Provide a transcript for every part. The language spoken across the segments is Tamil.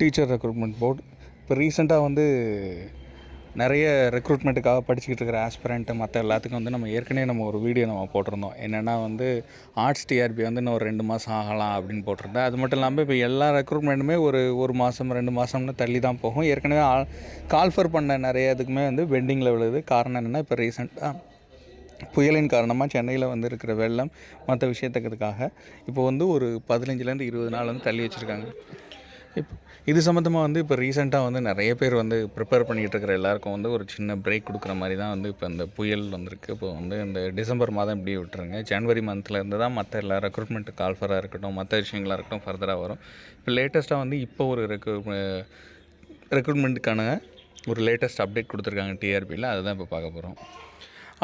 Teacher recruitment board. இப்போ ரீசெண்டாக வந்து நிறைய ரெக்ரூட்மெண்ட்டுக்காக படிச்சுக்கிட்டு இருக்கிற ஆஸ்பிரண்ட்டு மற்ற எல்லாத்துக்கும் வந்து நம்ம ஏற்கனவே நம்ம ஒரு வீடியோ நம்ம போட்டிருந்தோம். என்னென்னா வந்து ஆர்ட்ஸ் டிஆர்பி வந்து இன்னும் ஒரு ரெண்டு மாதம் ஆகலாம் அப்படின்னு போட்டிருந்தேன் அது மட்டும் இல்லாமல் இப்போ எல்லா ரெக்ரூட்மெண்ட்டுமே ஒரு ஒரு மாதம் ரெண்டு மாதம்னு தள்ளி தான் போகும். ஏற்கனவே கால்ஃபர் பண்ண நிறைய இதுக்குமே வந்து பெண்டிங்கில் விழுது காரணம் என்னென்னா இப்போ ரீசெண்டாக புயலின் காரணமாக சென்னையில் வந்து இருக்கிற வெள்ளம் மற்ற விஷயத்துக்கிறதுக்காக இப்போ வந்து ஒரு பதினஞ்சுலேருந்து இருபது நாள் வந்து தள்ளி வச்சுருக்காங்க. இப்போ இது சம்மந்தமாக வந்து இப்போ ரீசெண்டாக வந்து நிறைய பேர் வந்து ப்ரிப்பேர் பண்ணிகிட்டு இருக்கிற எல்லாருக்கும் வந்து ஒரு சின்ன பிரேக் கொடுக்குற மாதிரி தான் வந்து இப்போ இந்த புயல் வந்திருக்கு. இப்போ வந்து இந்த டிசம்பர் மாதம் இப்படி விட்டுருங்க. ஜனவரி மந்த்லேருந்து தான் மற்ற எல்லா ரெக்ரூட்மெண்ட் கால்ஃபராக இருக்கட்டும் மற்ற விஷயங்களாக இருக்கட்டும் ஃபர்தராக வரும். இப்போ லேட்டஸ்ட்டாக வந்து இப்போ ஒரு ரெக்ரூ ரெக்ரூட்மெண்ட்டுக்கான ஒரு லேட்டஸ்ட் அப்டேட் கொடுத்துருக்காங்க டிஆர்பியில் அதுதான் இப்போ பார்க்க போகிறோம்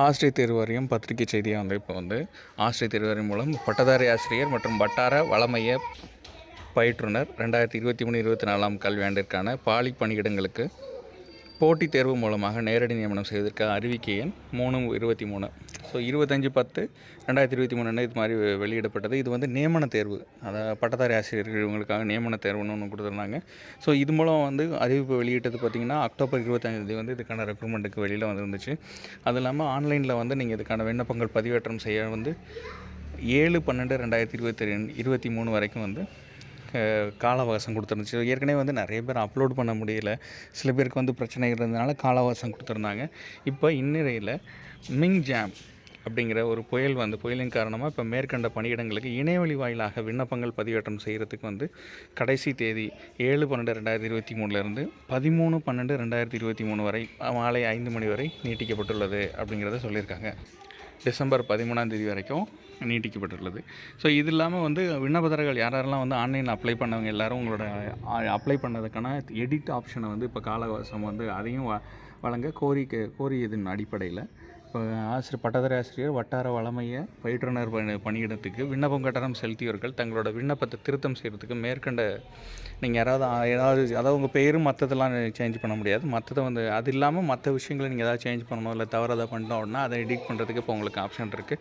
ஆசிரியர் தேர்வு வாரியம் பத்திரிகை செய்தியாக வந்து இப்போ வந்து ஆசிரியர் தேர்வு வாரியம் மூலம் பட்டதாரி ஆசிரியர் மற்றும் வட்டார வளமைய பயிற்றுனர் ரெண்டாயிரத்தி இருபத்தி மூணு இருபத்தி நாலாம் கல்வியாண்டிற்கான பாலி பணியிடங்களுக்கு போட்டித் தேர்வு மூலமாக நேரடி நியமனம் செய்வதற்கு அறிவிக்கை எண் மூணு இருபத்தி மூணு. ஸோ இருபத்தஞ்சி பத்து ரெண்டாயிரத்தி இருபத்தி மூணு இது மாதிரி வெளியிடப்பட்டது. இது வந்து நியமன தேர்வு. அதாவது பட்டதாரி ஆசிரியர்கள் இவங்களுக்காக நியமன தேர்வுன்னு ஒன்று கொடுத்துருந்தாங்க. ஸோ இது மூலம் வந்து அறிவிப்பு வெளியிட்டது பார்த்திங்கன்னா அக்டோபர் இருபத்தஞ்சாந்தேதி வந்து இதுக்கான ரெக்ரூட்மெண்ட்டுக்கு வெளியில் வந்துருந்துச்சு. அது இல்லாமல் ஆன்லைனில் வந்து நீங்கள் இதுக்கான விண்ணப்பங்கள் பதிவேற்றம் செய்ய வந்து ஏழு பன்னெண்டு ரெண்டாயிரத்தி இருபத்தி ரெண்டு இருபத்தி மூணு வரைக்கும் வந்து கால அவகாசம் கொடுத்துருந்துச்சு. ஏற்கனவே வந்து நிறைய பேர் அப்லோட் பண்ண முடியல. சில பேருக்கு வந்து பிரச்சனை இருந்ததுனால கால அவகாசம் கொடுத்துருந்தாங்க. இப்போ இந்நிலையில் மிங் ஜாம் அப்படிங்கிற ஒரு புயல் வந்து புயலின் காரணமாக இப்போ மேற்கண்ட பணியிடங்களுக்கு இணையவழி வாயிலாக விண்ணப்பங்கள் பதிவேற்றம் செய்கிறதுக்கு வந்து கடைசி தேதி ஏழு பன்னெண்டு ரெண்டாயிரத்தி இருபத்தி மூணுலேருந்து பதிமூணு பன்னெண்டு ரெண்டாயிரத்தி இருபத்தி மூணு வரை மாலை ஐந்து மணி வரை நீட்டிக்கப்பட்டுள்ளது அப்படிங்கிறத சொல்லியிருக்காங்க. டிசம்பர் பதிமூணாம் தேதி வரைக்கும் நீட்டிக்கப்பட்டுள்ளது. ஸோ இது இல்லாமல் வந்து விண்ணப்பதாரர்கள் யார் யாரெல்லாம் வந்து ஆன்லைனில் அப்ளை பண்ணவங்க எல்லோரும் உங்களோட அப்ளை பண்ணதுக்கான எடிட் ஆப்ஷனை வந்து இப்போ காலவாசம் வந்து அதையும் வ- வழங்க கோரிக்கை கோரியதன் அடிப்படையில். இப்போ ஆசிரியர் பட்டதாரி ஆசிரியர் வட்டார வளமைய பயிற்றுனர் பணி பணியிடத்துக்கு விண்ணப்பம் கட்டணம் செலுத்தியவர்கள் தங்களோட விண்ணப்பத்தை திருத்தம் செய்கிறதுக்கு மேற்கண்ட நீங்கள் யாராவது ஏதாவது அதாவது உங்கள் பேரும் மற்றதெல்லாம் சேஞ்ச் பண்ண முடியாது. மற்றதை வந்து அது இல்லாமல் மற்ற விஷயங்களை நீங்கள் ஏதாவது சேஞ்ச் பண்ணணும் இல்லை தவறு ஏதாவது பண்ணிட்டோம் அப்படின்னா அதை எடிட் பண்ணுறதுக்கு இப்போ உங்களுக்கு ஆப்ஷன் இருக்குது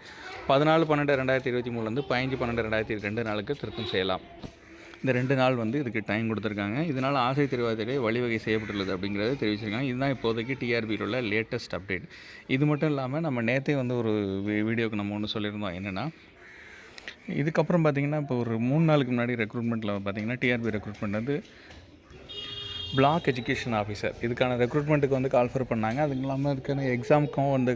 பதினாலு பன்னெண்டு ரெண்டாயிரத்தி இருபத்தி மூணுலேருந்து பதினஞ்சு பன்னெண்டு ரெண்டாயிரத்தி ரெண்டு நாளுக்கு திருத்தம் செய்யலாம். இந்த ரெண்டு நாள் வந்து இதுக்கு டைம் கொடுத்துருக்காங்க. இதனால் ஆசை தெரிவாதிலே வழிவகை செய்யப்பட்டுள்ளது அப்படிங்கிறத தெரிவிச்சிருக்காங்க. இதுதான் இப்போதைக்கு டிஆர்பியில் உள்ள லேட்டஸ்ட் அப்டேட் இது மட்டும் இல்லாமல் நம்ம நேற்றே வந்து ஒரு வீடியோவுக்கு வீடியோக்கு நம்ம ஒன்று சொல்லியிருந்தோம். என்னென்னா இதுக்கப்புறம் பார்த்தீங்கன்னா இப்போ ஒரு மூணு நாளுக்கு முன்னாடி ரெக்ரூட்மெண்ட்டில் பார்த்தீங்கன்னா டிஆர்பி ரெக்ரூட்மெண்ட் வந்து பிளாக் எஜுகேஷன் ஆஃபீஸர் இதுக்கான ரெக்ரூட்மெண்ட்டுக்கு வந்து கால்ஃபர் பண்ணாங்க. அதுக்கு இல்லாமல் இதுக்கான எக்ஸாமுக்கும் வந்து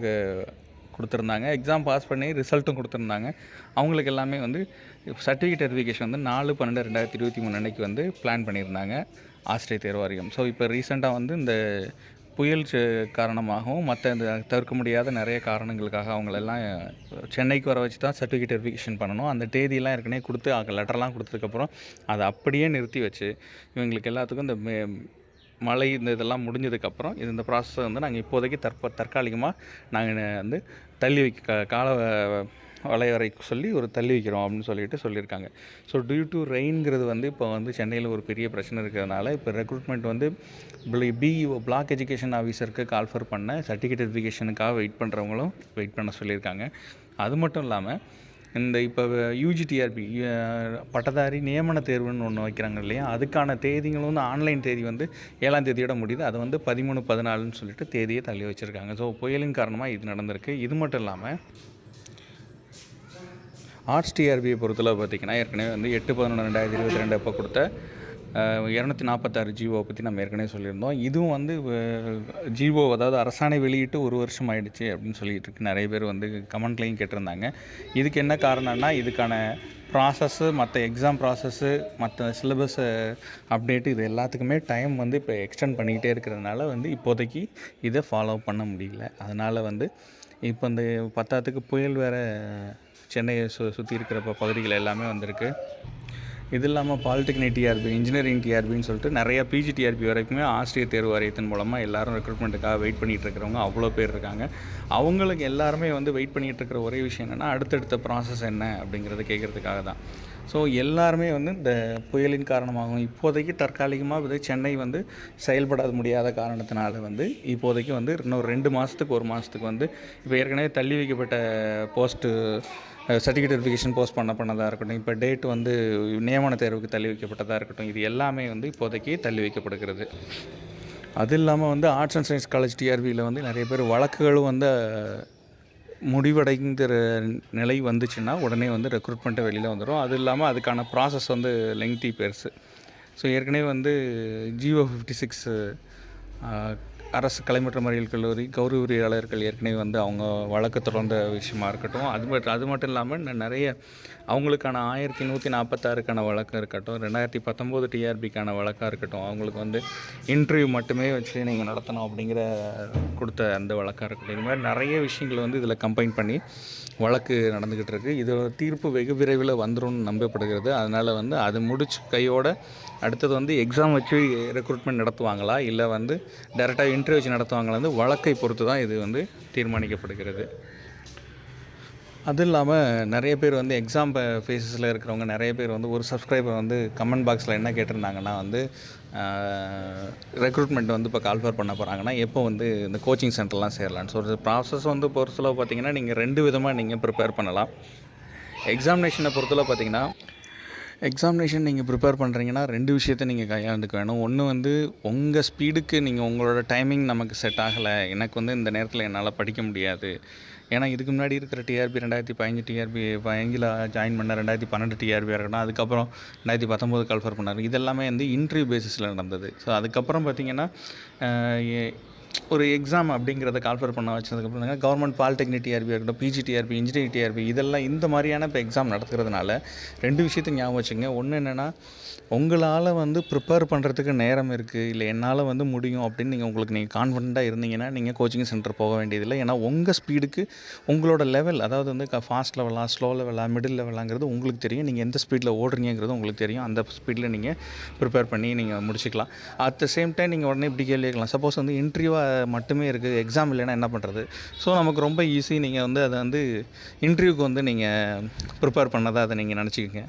கொடுத்துருந்தாங்க. எக்ஸாம் பாஸ் பண்ணி ரிசல்ட்டும் கொடுத்துருந்தாங்க. அவங்களுக்கு எல்லாமே வந்து சர்டிஃபிகேட் வெரிஃபிகேஷன் வந்து நாலு பன்னெண்டு ரெண்டாயிரத்தி இருபத்தி மூணு அன்னைக்கு வந்து பிளான் பண்ணியிருந்தாங்க. ஆசிரியர் தேர்வாரியம் ஸோ இப்போ ரீசெண்டாக வந்து இந்த புயல் காரணமாகவும் மற்ற இந்த தவிர்க்க முடியாத நிறைய காரணங்களுக்காக அவங்களெல்லாம் சென்னைக்கு வர வச்சு தான் சர்டிஃபிகேட் வெரிஃபிகேஷன் பண்ணணும். அந்த தேதியெல்லாம் ஏற்கனவே கொடுத்து லெட்டர்லாம் கொடுத்ததுக்கப்புறம் அதை அப்படியே நிறுத்தி வச்சு இவங்களுக்கு எல்லாத்துக்கும் இந்த மே மழை இந்த இதெல்லாம் முடிஞ்சதுக்கப்புறம் இது இந்த ப்ராசஸை வந்து நாங்கள் இப்போதைக்கு தற்ப தற்காலிகமாக நாங்கள் வந்து தள்ளி வைக்க கால வ- சொல்லி ஒரு தள்ளி வைக்கிறோம் அப்படின்னு சொல்லிட்டு சொல்லியிருக்காங்க. ஸோ டியூ டு ரெயின்ங்கிறது வந்து இப்போ வந்து சென்னையில் ஒரு பெரிய பிரச்சனை இருக்கிறதுனால இப்போ ரெக்ரூட்மெண்ட் வந்து பிஇஓ பிளாக் எஜுகேஷன் ஆஃபீஸருக்கு கால்ஃபர் பண்ண சர்டிஃபிகேட் வெரிஃபிகேஷனுக்காக வெயிட் பண்ணுறவங்களும் வெயிட் பண்ண சொல்லியிருக்காங்க. அது மட்டும் இல்லாமல் இந்த இப்போ யூஜிடிஆர்பி பட்டதாரி நியமன தேர்வுன்னு ஒன்று வைக்கிறாங்க இல்லையா? அதுக்கான தேதிங்களும் வந்து ஆன்லைன் தேதி வந்து ஏழாம் தேதியோட முடியுது. அதை வந்து பதிமூணு பதினாலுன்னு சொல்லிட்டு தேதியை தள்ளி வச்சுருக்காங்க. ஸோ புயலின் காரணமாக இது நடந்திருக்கு. இது மட்டும் இல்லாமல் ஆர்ட்ஸ் டிஆர்பியை பொறுத்தளவு பார்த்திங்கன்னா ஏற்கனவே வந்து எட்டு பதினொன்று ரெண்டாயிரத்தி இருபத்தி ரெண்டு அப்போ கொடுத்த இரநூத்தி நாற்பத்தாறு ஜிஓ பற்றி நம்ம ஏற்கனவே சொல்லியிருந்தோம். இதுவும் வந்து ஜிஓ அதாவது அரசாணை வெளியிட்டு ஒரு வருஷம் ஆயிடுச்சு அப்படின்னு சொல்லிட்டு இருக்கு. நிறைய பேர் வந்து கமெண்ட்லையும் கேட்டிருந்தாங்க. இதுக்கு என்ன காரணம்னா இதுக்கான ப்ராசஸ்ஸு மற்ற எக்ஸாம் ப்ராசஸ்ஸு மற்ற சிலபஸை அப்டேட்டு இது எல்லாத்துக்குமே டைம் வந்து இப்போ எக்ஸ்டெண்ட் பண்ணிக்கிட்டே இருக்கிறதுனால வந்து இப்போதைக்கு இதை ஃபாலோ பண்ண முடியல. அதனால் வந்து இப்போ இந்த பத்தாத்துக்கு புயல் வேறு சென்னையை சு சுற்றி இருக்கிற பகுதிகள் எல்லாமே வந்திருக்கு. இது இல்லாமல் பாலிடெக்னிக் டிஆர்பி இன்ஜினியரிங் டிஆர்பின்னு சொல்லிட்டு நிறைய பிஜி டிஆர்பி வரைக்குமே ஆசிரியர் தேர்வு வாரியத்தின் மூலமாக எல்லாரும் ரெக்ரூட்மெண்ட்டுக்காக வெயிட் பண்ணிகிட்டு இருக்கிறவங்க அவ்வளோ பேர் இருக்காங்க. அவங்களுக்கு எல்லாருமே வந்து வெயிட் பண்ணிகிட்டு இருக்கிற ஒரே விஷயம் என்னென்னா அடுத்தடுத்த ப்ராசஸ் என்ன அப்படிங்கிறத கேட்குறதுக்காக தான் ஸோ எல்லாருமே வந்து இந்த புயலின் காரணமாகவும் இப்போதைக்கு தற்காலிகமாக வந்து சென்னை வந்து செயல்பட முடியாத காரணத்தினால வந்து இப்போதைக்கு வந்து இன்னும் ரெண்டு மாதத்துக்கு ஒரு மாதத்துக்கு வந்து இப்போ ஏற்கனவே தள்ளி வைக்கப்பட்ட போஸ்ட்டு சர்டிஃபிகேட் வெரிஃபிகேஷன் போஸ்ட் பண்ண பண்ணதாக இருக்கட்டும் இப்போ டேட் வந்து நியமன தேர்வுக்கு தள்ளி வைக்கப்பட்டதாக இருக்கட்டும் இது எல்லாமே வந்து இப்போதைக்கு தள்ளி வைக்கப்படுகிறது. அது இல்லாமல் வந்து ஆர்ட்ஸ் அண்ட் சயின்ஸ் காலேஜ் டிஆர்பியில் வந்து நிறைய பேர் வழக்குகளும் வந்து முடிவடைங்கிற நிலை வந்துச்சுன்னா உடனே வந்து ரெக்ரூட்மெண்ட்டை வெளியில் வந்துடும் அது இல்லாமல் அதுக்கான ப்ராசஸ் வந்து லெங்தி பெருசு ஸோ ஏற்கனவே வந்து ஜியோ ஃபிஃப்டி சிக்ஸ் அரசு கலைமற்ற மறியல் கல்லூரி கௌரவ உரியாளர்கள் ஏற்கனவே வந்து அவங்க வழக்கு தொடர்ந்த விஷயமா இருக்கட்டும் அது மட்டும் அது மட்டும் இல்லாமல் இன்னும் நிறைய அவங்களுக்கான ஆயிரத்தி நூற்றி நாற்பத்தாறுக்கான வழக்கம் இருக்கட்டும் ரெண்டாயிரத்தி பத்தொம்போது டிஆர்பிக்கான வழக்காக இருக்கட்டும் அவங்களுக்கு வந்து இன்டர்வியூ மட்டுமே வச்சு நீங்கள் நடத்தணும் அப்படிங்கிற கொடுத்த அந்த வழக்காக இருக்கட்டும். இது மாதிரி நிறைய விஷயங்கள் வந்து இதில் கம்பைன் பண்ணி வழக்கு நடந்துக்கிட்டு இருக்குது இது தீர்ப்பு வெகு விரைவில் வந்துடும் நம்பப்படுகிறது. அதனால் வந்து அது முடிச்சு கையோட அடுத்தது வந்து எக்ஸாம் வச்சு ரெக்ரூட்மெண்ட் நடத்துவாங்களா? இல்லை வந்து டேரெக்டாக இன்டர்வியூ வச்சு நடத்துவாங்களா வந்து வழக்கை பொறுத்து தான் இது வந்து தீர்மானிக்கப்படுகிறது. அது இல்லாமல் நிறைய பேர் வந்து எக்ஸாம் ஃபேஸஸில் இருக்கிறவங்க நிறைய பேர் வந்து ஒரு சப்ஸ்கிரைபர் வந்து கமெண்ட் பாக்ஸில் என்ன கேட்டிருந்தாங்கன்னா வந்து ரெக்ரூட்மெண்ட் வந்து இப்போ கால்ஃபர் பண்ண போகிறாங்கன்னா எப்போ வந்து இந்த கோச்சிங் சென்டர்லாம் சேரலாம் ஸோ ப்ராசஸ் வந்து பொறுத்தளவு பார்த்தீங்கன்னா நீங்கள் ரெண்டு விதமாக நீங்கள் ப்ரிப்பேர் பண்ணலாம். எக்ஸாமினேஷனை பொறுத்தளவு பார்த்தீங்கன்னா எக்ஸாமினேஷன் நீங்கள் ப்ரிப்பேர் பண்ணுறீங்கன்னா ரெண்டு விஷயத்த நீங்கள் கையாண்டுக்க வேணும் ஒன்று வந்து உங்கள் ஸ்பீடுக்கு நீங்கள் உங்களோட டைமிங் நமக்கு செட் ஆகலை. எனக்கு வந்து இந்த நேரத்தில் என்னால் படிக்க முடியாது. ஏன்னா இதுக்கு முன்னாடி இருக்கிற டிஆர்பி ரெண்டாயிரத்தி பதினஞ்சு டிஆர்பி பதினஞ்சில் ஜாயின் பண்ண ரெண்டாயிரத்தி பன்னெண்டு டிஆர்பியாக இருக்கணும் அதுக்கப்புறம் ரெண்டாயிரத்தி பத்தொம்போது கல்ஃபர் பண்ணார். இதெல்லாமே வந்து இன்டர்வியூ பேசிஸில் நடந்தது. ஸோ அதுக்கப்புறம் பார்த்திங்கன்னா ஒரு எக்ஸாம் அப்படிங்கிறத கால்ஃபர் பண்ண வச்சதுக்கப்புறம் கவர்மெண்ட் பாலிடெக்னிக் டிஆர்பி இருக்கட்டும் பிஜி டிஆர்பி இன்ஜினியரிங் டிஆர்பி இதெல்லாம் இந்த மாதிரியான இப்போ எக்ஸாம் நடத்துகிறதுனால ரெண்டு விஷயத்தையும் ஞாபகம் வச்சுங்க ஒன்று என்னென்னா உங்களால் வந்து ப்ரிப்பேர் பண்ணுறதுக்கு நேரம் இருக்குது இல்லை என்னால் வந்து முடியும் அப்படின்னு நீங்கள் உங்களுக்கு நீங்கள் கான்ஃபிடண்ட்டாக இருந்தீங்கன்னா நீங்கள் கோச்சிங் சென்டர் போக வேண்டியதில்லை. ஏன்னா உங்கள் ஸ்பீடுக்கு உங்களோட லெவல் அதாவது வந்து ஃபாஸ்ட் லெவலாக ஸ்லோ லெவலாக மிடில் லெவலாங்கிறது உங்களுக்கு தெரியும். நீங்கள் எந்த ஸ்பீடில் ஓடுறீங்கிறது உங்களுக்கு தெரியும். அந்த ஸ்பீடில் நீங்கள் ப்ரிப்பேர் பண்ணி நீங்கள் முடிச்சுக்கலாம். அட் த சேம் டைம் நீங்கள் உடனே இப்படி கேள்வி கேட்கலாம். சப்போஸ் வந்து இன்டர்வியூவாக மட்டுமே இருக்குது எக்ஸாம் இல்லைன்னா என்ன பண்ணுறது ஸோ நமக்கு ரொம்ப ஈஸி நீங்கள் வந்து அதை வந்து இன்டர்வியூக்கு வந்து நீங்கள் ப்ரிப்பேர் பண்ணதாக அதை நீங்கள் நினச்சிக்கோங்க.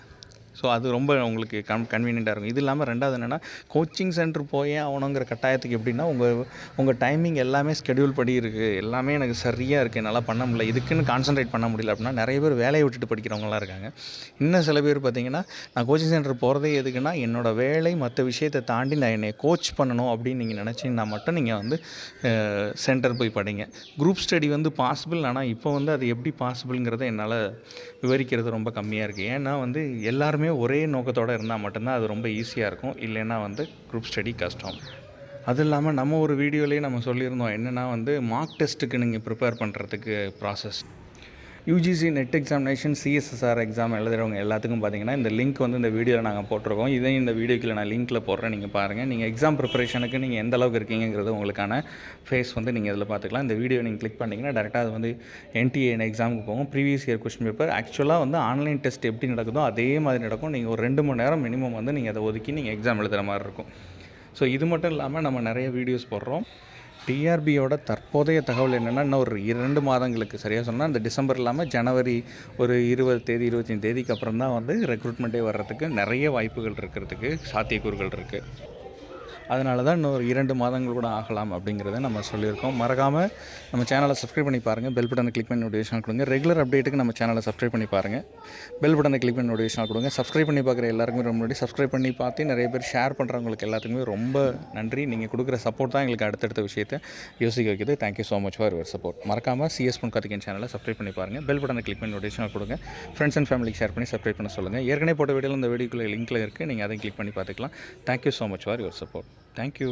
ஸோ அது ரொம்ப உங்களுக்கு கன் கன்வீனியண்ட்டாக இருக்கும். இது இல்லாமல் ரெண்டாவது என்னென்னா கோச்சிங் சென்டர் போயே ஆகணுங்கிற கட்டாயத்துக்கு எப்படின்னா உங்கள் உங்கள் டைமிங் எல்லாமே ஸ்கெடியூல் படி இருக்குது எல்லாமே எனக்கு சரியாக இருக்குது என்னால் பண்ண முடியல. இதுக்குன்னு கான்சன்ட்ரேட் பண்ண முடியல அப்படின்னா நிறைய பேர் வேலையை விட்டுட்டு படிக்கிறவங்களாம் இருக்காங்க. இன்னும் சில பேர் பார்த்தீங்கன்னா நான் கோச்சிங் சென்டர் போகிறதே எதுக்குன்னா என்னோடய வேலை மற்ற விஷயத்தை தாண்டி நான் என்னை கோச் பண்ணணும் அப்படின்னு நீங்கள் நினச்சிங்கன்னா மட்டும் நீங்கள் வந்து சென்டர் போய் படிங்க. குரூப் ஸ்டடி வந்து பாசிபிள் ஆனால் இப்போ வந்து அது எப்படி பாசிபிள்ங்கிறத என்னால் விவரிக்கிறது ரொம்ப கம்மியாக இருக்குது ஏன்னா வந்து எல்லாருமே ஒரே நோக்கத்தோடு இருந்தால் மட்டும்தான் அது ரொம்ப ஈஸியாக இருக்கும். இல்லைன்னா வந்து குரூப் ஸ்டடி கஷ்டம். அது இல்லாமல் நம்ம ஒரு வீடியோலேயே நம்ம சொல்லியிருந்தோம் என்னென்னா வந்து மார்க் டெஸ்ட்டுக்கு நீங்கள் ப்ரிப்பேர் பண்ணுறதுக்கு process UGC NET examination CSIR exam எழுதுகிறவங்க எல்லாத்துக்கும் பார்த்தீங்கன்னா இந்த லிங்க் வந்து இந்த வீடியோவில் நாங்கள் போட்டிருக்கோம். இதையும் இந்த வீடியோக்கில் நான் லிங்க்கில் போடுறேன். நீங்கள் பாருங்கள் நீங்கள் எக்ஸாம் ப்ரிப்பரேஷனுக்கு நீங்கள் எந்த அளவுக்கு இருக்கீங்கிறது உங்களுக்கான ஃபேஸ் வந்து நீங்கள் இதில் பார்த்துக்கலாம். இந்த வீடியோ நீங்கள் கிளிக் பண்ணிங்கன்னா டேரெக்டாக அது வந்து என்டிஏ எக்ஸாமுக்கு போகும். ப்ரீவியஸ் இயர் கொஸ்டின் பேப்பர் ஆக்சுவலாக வந்து ஆன்லைன் டெஸ்ட் எப்படி நடக்குதோ அதே மாதிரி நடக்கும். நீங்கள் ஒரு ரெண்டு மணி நேரம் மினிமம் வந்து நீங்கள் அதை ஒதுக்கி நீங்கள் எக்ஸாம் எழுதுகிற மாதிரி இருக்கும். ஸோ இது மட்டும் இல்லாமல் நம்ம நிறைய வீடியோஸ் போடுறோம். டிஆர்பியோட தற்போதைய தகவல் என்னென்னா இன்னும் ஒரு இரண்டு மாதங்களுக்கு சரியாக சொன்னால் இந்த டிசம்பர் இல்லாமல் ஜனவரி ஒரு இருபது தேதி இருபத்தஞ்சி தேதிக்கு அப்புறம் தான் வந்து ரெக்ரூட்மெண்ட்டே வர்றதுக்கு நிறைய வாய்ப்புகள் இருக்கிறதுக்கு சாத்தியக்கூறுகள் இருக்குது அதனால தான் இன்னொரு இரண்டு மாதங்கள் கூட ஆகலாம் அப்படிங்கிறத நம்ம சொல்லியிருக்கோம். மறக்காமல் நம்ம சேனலை சப்ஸ்கிரைப் பண்ணி பாருங்கள் பெல் பட்டனை கிளிக் பண்ணி நோட்டிஃபிகேஷன் கொடுங்க. ரெகுலர் அப்டேட்டுக்கு நம்ம சேனலை சப்ஸ்கிரைப் பண்ணி பாருங்கள் பெல் பட்டனை கிளிக் பண்ணி நோட்டிஃபிகேஷன் கொடுங்க. சப்ஸ்கிரைப் பண்ணி பார்க்குற எல்லாருக்குமே ரொம்ப முன்னாடி சப்ஸ்கிரைப் பண்ணி பார்த்து நிறைய பேர் ஷேர் பண்ணுறவங்களுக்கு எல்லாத்துக்குமே ரொம்ப நன்றி. நீங்கள் கொடுக்குற சப்போர்ட் தான் எங்களுக்கு அடுத்தடுத்த விஷயத்தை யோசிக்க வைக்குது. Thank you so much for your support மறக்காமல் சிஎஸ் பொன் கார்த்திகேயன் சேனலை சப்ஸ்கிரைப் பண்ணி பாருங்கள் பெல் பட்டனை கிளிக் பண்ணி நோட்டிஃபிகேஷன் கொடுங்க. ஃப்ரெண்ட்ஸ் அண்ட் ஃபேமிலிக்கு ஷேர் பண்ணி சப்ஸ்கிரைப் பண்ண சொல்லுங்கள் ஏற்கனவே போட்ட வீடியோவில் இந்த வீடியோக்குள்ளே லிங்க்கில் இருக்குது நீங்கள் அதையும் கிளிக் பண்ணி பார்த்துக்கலாம். Thank you so much for your support thank you